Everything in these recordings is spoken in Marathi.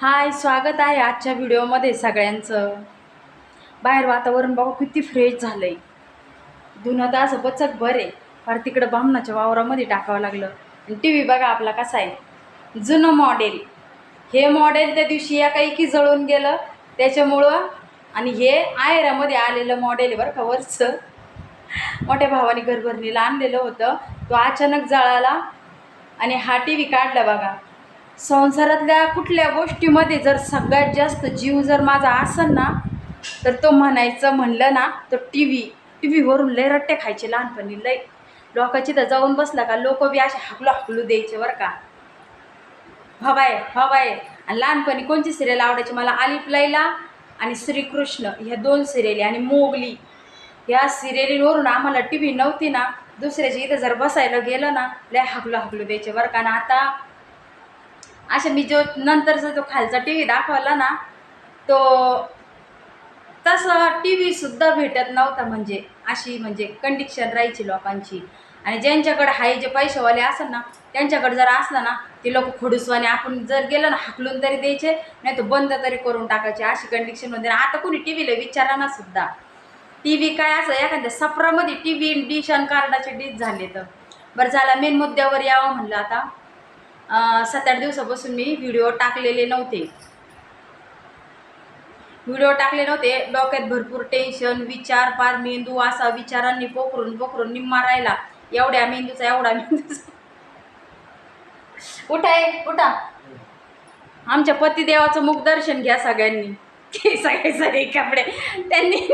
हाय स्वागत आहे आजच्या व्हिडिओमध्ये सगळ्यांचं. बाहेर वातावरण बघा किती फ्रेश झालं आहे धुणं तर असं बचक बरे फार तिकडं बामणाच्या वावरामध्ये टाकावं लागलं. आणि टी व्ही बघा आपला कसा आहे. जुनं मॉडेल हे मॉडेल त्या दिवशी या काही की जळून गेलं. त्याच्यामुळं आणि हे आयरामध्ये आलेलं मॉडेल बरं का वरचं. मोठ्या भावाने घरभरणीला आणलेलं होतं. तो अचानक जळाला आणि हा टी व्ही काढला बघा. संसारातल्या कुठल्या गोष्टीमध्ये जर सगळ्यात जास्त जीव जर माझा असेल ना तर तो म्हणायचं म्हणलं ना तर टी व्ही टी व्हीवरून लय रट्टे खायचे लहानपणी लय. लोकांची तर जाऊन बसला का लोक बी असे हाकलू हाकलू द्यायचे बरं का. हो हवाय हवाय हो आणि लहानपणी कोणची सिरियल आवडायची मला? आलिफ लैला आणि श्रीकृष्ण ह्या दोन सिरियली आणि मोगली ह्या सिरियलीवरून आम्हाला टी व्ही नव्हती ना दुसऱ्याच्या इथं जर बसायला गेलं ना लय हाकलू हाकलू द्यायचे बरं का. आणि आता अशा मी जो नंतरचा जो खालचा टी व्ही दाखवला ना तो तसं टी व्हीसुद्धा भेटत नव्हता म्हणजे अशी म्हणजे कंडिक्शन राहायची लोकांची. आणि ज्यांच्याकडे हाय जे पैसेवाले असेल ना त्यांच्याकडे जर असलं ना ते लोक खडूसवाने आपण जर गेलं ना हाकलून तरी द्यायचे नाही तर बंद तरी करून टाकायचे अशी कंडिक्शनमध्ये आता कोणी टी व्हीला विचारा ना सुद्धा टी व्ही काय असं एखाद्या सपरामध्ये टी व्ही डिश आणि कार्डाचे डिश झाले तर बरं झाला मेन मुद्द्यावर यावं म्हणलं आता. सात आठ दिवसापासून मी व्हिडिओ टाकलेले नव्हते. व्हिडिओ टाकले नव्हते. डोक्यात भरपूर टेन्शन विचार पार मेंदू असा विचारांनी पोखरून पोखरून निम्मा राहिला. एवढ्या मेंदूचा एवढा मेंदूचा. उठा उठा. आमच्या पतिदेवाचं मुखदर्शन घ्या सगळ्यांनी. ते सगळे सगळे कपडे. त्यांनी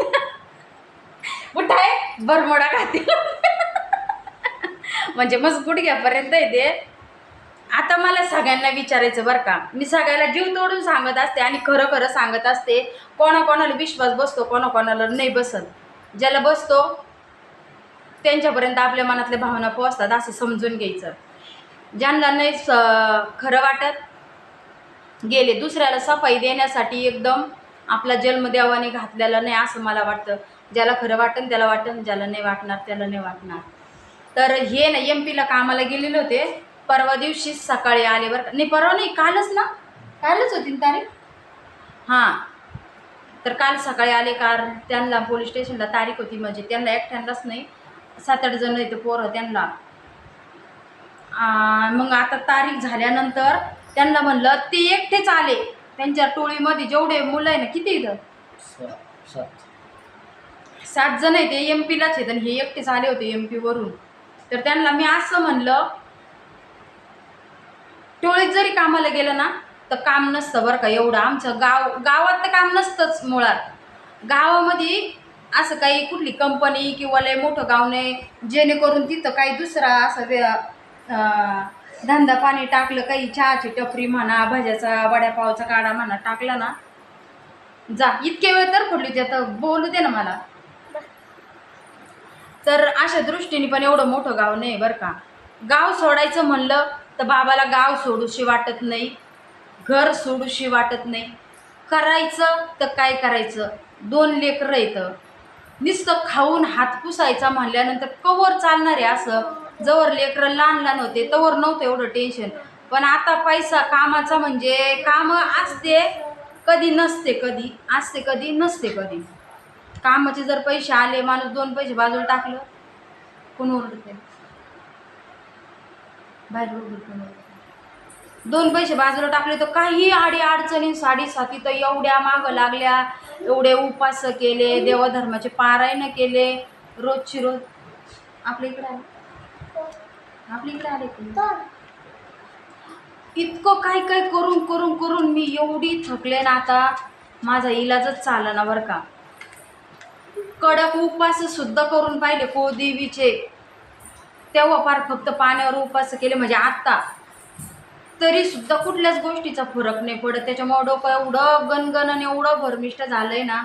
उठाय बरमोडा खातील म्हणजे मस्त गुडघ्यापर्यंत आहे ते आता मला सगळ्यांना विचारायचं बरं का. मी सगळ्याला जीव तोडून सांगत असते आणि खरं खरं सांगत असते कोणाकोणाला विश्वास बसतो कोणाकोणाला नाही बसत. ज्याला बसतो त्यांच्यापर्यंत आपल्या मनातल्या भावना पोहोचतात असं समजून घ्यायचं. ज्यांना नाही स खरं वाटत गेले दुसऱ्याला सफाई देण्यासाठी एकदम आपला जन्म देवाने घातलेला नाही असं मला वाटतं. ज्याला खरं वाटन त्याला वाटन ज्याला नाही वाटणार त्याला नाही वाटणार. तर हे ना एम पीला कामाला गेलेले होते. परवा दिवशी सकाळी आले बरं का? नाही परवा नाही कालच ना? कालच होती ना तारीख? हां. तर काल सकाळी आले कार त्यांना पोलीस स्टेशनला तारीख होती म्हणजे त्यांना एकट्यांनाच नाही सात आठ जण येते पोरं त्यांना. मग आता तारीख झाल्यानंतर त्यांना म्हणलं ते एकटेच आले. त्यांच्या टोळीमध्ये जेवढे मुलं आहे ना किती इथं सात जण आहे ते एम पीलाच आहेत आणि हे एकटेच आले होते एम पीवरून तर त्यांना मी असं म्हणलं टोळीत जरी कामाला गेलं ना तर काम नसतं बरं का एवढं. आमचं गाव गावात तर काम नसतंच मुळात. गावामध्ये असं काही कुठली कंपनी किंवा लय मोठं गाव नाही जेणेकरून तिथं काही दुसरा असं वे धंदा पाणी टाकलं काही चहाची टपरी म्हणा भाज्याचा वड्यापावचा काढा म्हणा टाकला ना जा. इतके वेळ तर पडली त्यात बोलू दे ना मला. तर अशा दृष्टीने पण एवढं मोठं गाव नाही बरं का. गाव सोडायचं म्हणलं तर बाबाला गाव सोडूशी वाटत नाही घर सोडूशी वाटत नाही. करायचं तर काय करायचं? दोन लेकरं येतं नुसतं खाऊन हात पुसायचा म्हणल्यानंतर कवर चालणार आहे असं. जवळ लेकरं लहान लहान होते तवर नव्हतं एवढं टेन्शन पण आता पैसा कामाचा म्हणजे कामं असते कधी नसते कधी असते कधी नसते कधी. कामाचे जर पैसे आले माणूस दोन पैसे बाजूला टाकलं कोण ओरडते बाहेर? दोन पैसे बाजूला टाकले तर काही आडी अडचणी साडेसाती तर एवढ्या मागं लागल्या. एवढे उपास केले देवधर्माचे पारायण केले. रोजची रोज. आपल्या इकडे आले. आपल्या इकडे आले? इतकं काय काय करून करून करून मी एवढी थकले ना आता. माझा इलाजच चालला ना बरं का. कडक उपास सुद्धा करून पाहिले कोदेवीचे. तेव्हा फार फक्त पाण्यावर उपास केले म्हणजे आत्ता. तरी सुद्धा कुठल्याच गोष्टीचा फरक नाही पडत. त्याच्यामुळं डोकं एवढं गणगण आणि एवढं भरमिष्ट झालं आहे ना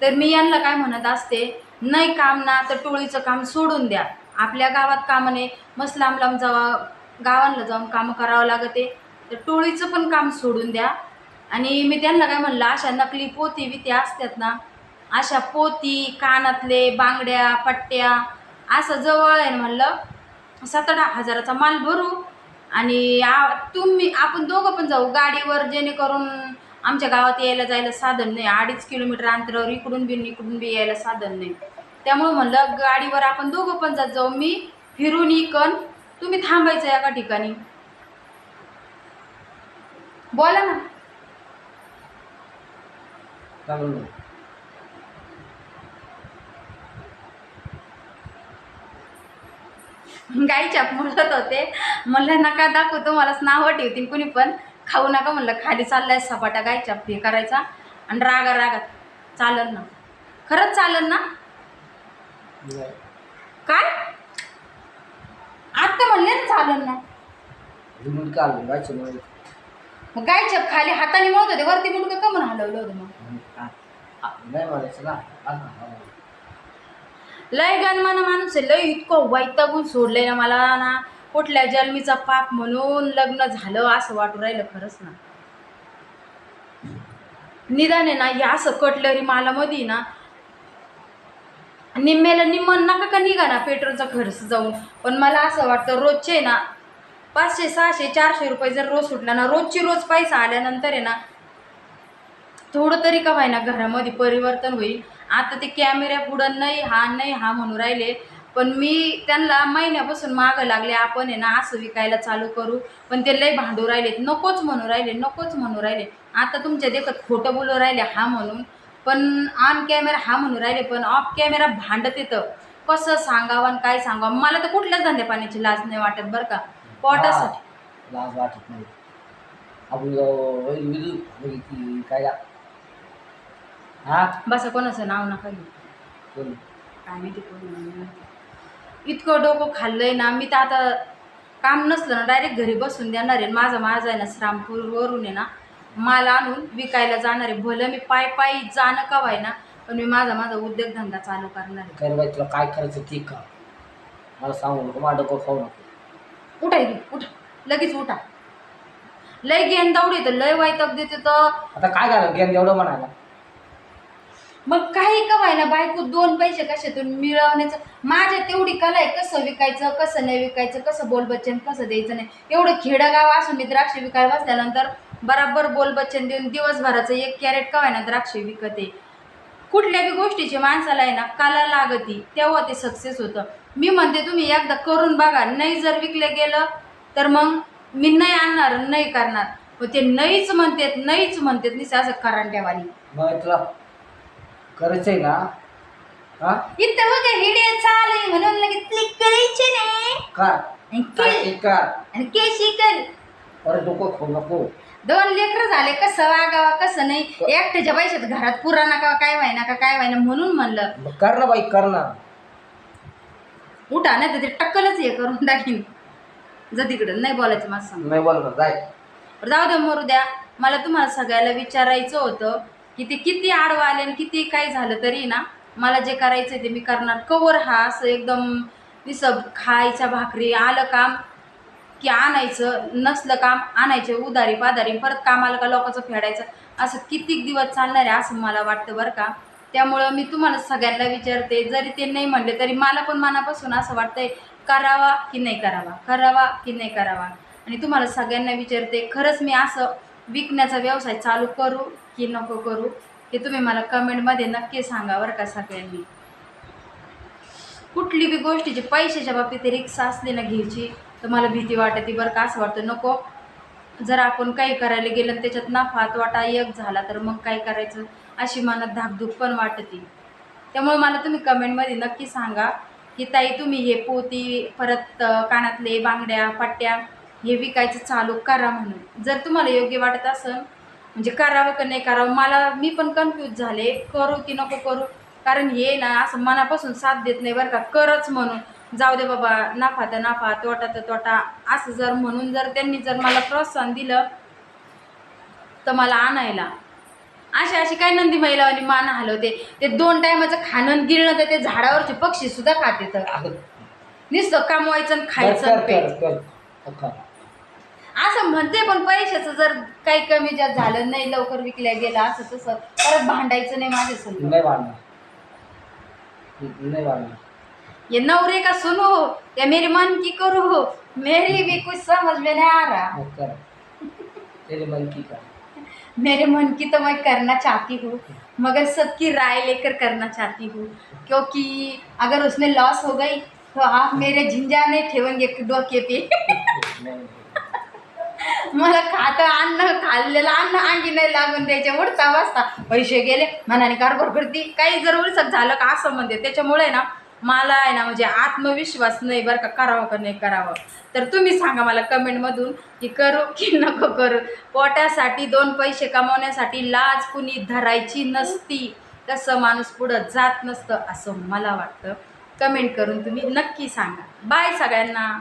तर मी यांना काय म्हणत असते नाही काम ना तर टोळीचं काम सोडून द्या. आपल्या गावात कामं नाही. मस्त लांब लांब जावा गावांना जाऊन कामं करावं लागते. तर टोळीचं पण काम सोडून द्या. आणि मी त्यांना काय म्हणलं अशा नकली पोती बिती असतात ना अशा पोती कानातले बांगड्या पट्ट्या असं जवळ आहे म्हणलं सात आठ हजाराचा माल भरू आणि आ- तुम्ही आपण दोघं पण जाऊ गाडीवर जेणेकरून आमच्या गावात यायला जायला साधन नाही. अडीच किलोमीटर अंतरावर इकडून बी इकडून बी यायला साधन नाही. त्यामुळं म्हणलं गाडीवर आपण दोघं पण जात जाऊ. मी फिरून इकन. तुम्ही थांबायचं एका ठिकाणी. बोला ना. चांगलं गाईच्या म्हणत होते. म्हणलं नका दाखवू तुम्हालाच नावं ठेवतील कुणी पण. खाऊ नका म्हणलं. खाली चाललाय सपाटा गायच्या हे करायचा आणि रागा रागात चालन ना. खरंच चालन ना. काय? आत्ता म्हणले ना चालन ना. मग गायच्या खाली हाताने म्हणत होते वरती मुंडकं का म्हणून हलवलं होतं मग? नाही म्हणायचं ना. लय गनमान माणूस आहे लय इतकं वैतागून सोडलंय ना मला ना. कुठल्या जन्मीचा पाप म्हणून लग्न झालं असं वाटू राहिलं खरंच ना. निदान आहे ना हे असं कटलरी मालामध्ये ना निम्म्याला निम्मन नका का निघा ना पेट्रोलचा खर्च जाऊन. पण मला असं वाटतं रोजचे ना पाचशे सहाशे चारशे रुपये जर रोज सुटला ना रोजची रोज पैसा आल्यानंतर आहे ना थोडं तरी का व्हायना घरामध्ये परिवर्तन होईल. आता ते कॅमेऱ्या पुढं नाही हा नाही हा म्हणून राहिले. पण मी त्यांना महिन्यापासून मागं लागले आपण आहे ना असं विकायला चालू करू. पण ते लय भांडू राहिलेत नकोच म्हणू राहिले नकोच म्हणू राहिले. आता तुमच्या देखत खोटं बोलू राहिले हा म्हणून. पण ऑन कॅमेरा हा म्हणू राहिले पण ऑफ कॅमेरा भांडत येतं. कसं सांगावं आणि काय सांगावं? मला तर कुठल्याच धंद्या पाण्याची लाज नाही वाटत बरं का. पोटासाठी. लाज वाटत नाही. आपण काय का हा? बसा कोणाचं नाव नका घेऊ. कोण? काय माहिती कोण. इतकं डोकं खाल्लंय ना मी तर आता काम नसलं ना डायरेक्ट घरी बसून देणार आहे. माझा माझा आहे ना श्रामपूरवरून आहे ना माल आणून विकायला जाणार आहे. भलं मी पाय पायी जाणं का ना पण मी माझा माझा उद्योगधंदा चालू करणार आहे. कर बाई तुला काय करायचं ते का? मला सांगू नको माझं डोकं खाऊ नको. उठा इथे उठा. लगेच उठा. लय गेन दौडी तर लय वैताग देते तर. आता काय झालं? गेम एवढं म्हणायला. मग काही कमायला बायको दोन पैसे कशातून मिळवण्याचं? माझ्या तेवढी कला आहे कसं विकायचं कसं नाही विकायचं कसं बोलबच्चन कसं द्यायचं नाही. एवढं खेडगाव असून मी द्राक्ष विकायला बसल्यानंतर बराबर बोलबच्चन देऊन दिवसभराचं एक कॅरेट का द्राक्षे द्राक्ष विकते. कुठल्या बी गोष्टीची माणसाला आहे ना कला लागती तेव्हा ते सक्सेस होतं. मी म्हणते तुम्ही एकदा करून बघा नाही जर विकलं गेलं तर मग मी नाही आणणार नाही करणार. मग ते नाहीच म्हणतात नाहीच म्हणतात निस असं करांट्यावाली. मग तुला करायचंय ना? हा? इथं बघा व्हिडिओ चालू आहे म्हणून लगेच क्लिक करायचे नाही कर आणि काय के- ते कर? आणि केशी कर अरे डोकं खाऊ नको. दोन लेकरं झाले कसं वागावं कसं नाही? एकट्याच्या पैशात घरात पुरा नका काय व्हायना का काय व्हायना म्हणून म्हणलं. मग कर ना बाई कर ना. उठा नाही तर ते टक्कलच हे करून टाकीन. जा तिकडं नाही बोलायचं माझं सांग. नाही बोलणार जाय. जाऊ द्या मरू द्या. मला तुम्हाला सगळ्याला विचारायचं होतं. की ते किती आडवं आले आणि किती काय झालं तरी ना मला जे करायचं आहे ते मी करणार. कवर हा असं एकदम निसब खायच्या भाकरी आलं काम की आणायचं नसलं काम आणायचे उधारी पाधारी परत काम आलं का लोकांचं फेडायचं. असं कितीक दिवस चालणार आहे असं मला वाटतं बरं का. त्यामुळं मी तुम्हाला सगळ्यांना विचारते जरी ते नाही म्हणले तरी मला पण मनापासून असं वाटतंय करावा की नाही करावा? करावा की नाही करावा? आणि तुम्हाला सगळ्यांना विचारते खरंच मी असं विकण्याचा व्यवसाय चालू करू की नको करू. हे तुम्ही मला कमेंटमध्ये नक्की सांगा बरं का सगळ्यांनी. कुठली बी गोष्टीची पैशाच्या बाबतीत रिक्षा असली ना घ्यायची तर मला भीती वाटते बरं का असं वाटतं नको. जर आपण काही करायला गेलं आणि त्याच्यात नफा वाटा एक झाला तर मग काय करायचं? अशी मनात धाकधूक पण वाटते. त्यामुळे मला तुम्ही कमेंटमध्ये नक्की सांगा की ताई तुम्ही हे पोती परत कानातले बांगड्या पट्ट्या हे विकायचं चालू करा म्हणून. जर तुम्हाला योग्य वाटत असेल म्हणजे करावं का नाही करावं? मला मी पण कन्फ्यूज झाले. करू की नको करू? कारण हे ना असं मनापासून साथ देत नाही बरं का. करच म्हणून. जाऊ दे बाबा नफा तर नफा तोटा तर तोटा. असं जर म्हणून जर त्यांनी जर मला प्रोत्साहन दिलं तर मला आणायला. अशी अशी काय नंदी महिलावानी मान हलवते. ते दोन टायमाचं खाणं गिळणं तर ते झाडावरचे पक्षी सुद्धा खाते तर. नुसतं कमवायचं आणि खायचं कर आणि प्यायचं. कर कर कर. असं म्हणते पण पैशाचं जर काही कमी जास्त झालं नाही लवकर विकल्या गेलं असं तसं परत भांडायचं नाही माझ्या संग. नाही वाढणार नाही वाढणार ये नवरे का सुनो हो? या मेरी मन की करू हो? मेरी भी कुछ समझ में नहीं आ रहा. मग कर. तेरे मन की का मेरे मन की तो मैं करना चाहती हूँ मगर सबकी राय लेकर करना चाहती हूँ क्योंकि अगर उसमें लॉस हो गई तो आप मेरे झिंझा नहीं ठेवेंगे डोके पे। नाही मला खातं अन्न खाल्लेलं अन्न अंगी नाही लागून द्यायचे. उठता वाजता पैसे गेले. मनाने कारभार करते. काही जर उलसत झालं का असं म्हणते. त्याच्यामुळे ना मला आहे ना म्हणजे आत्मविश्वास नाही बरं का करावं का नाही करावं. तर तुम्ही सांगा मला कमेंटमधून की करू की नको करू. पोटासाठी दोन पैसे कमावण्यासाठी लाज कुणी धरायची नसती. तसं माणूस पुढं जात नसतं असं मला वाटतं. कमेंट करून तुम्ही नक्की सांगा. बाय सगळ्यांना.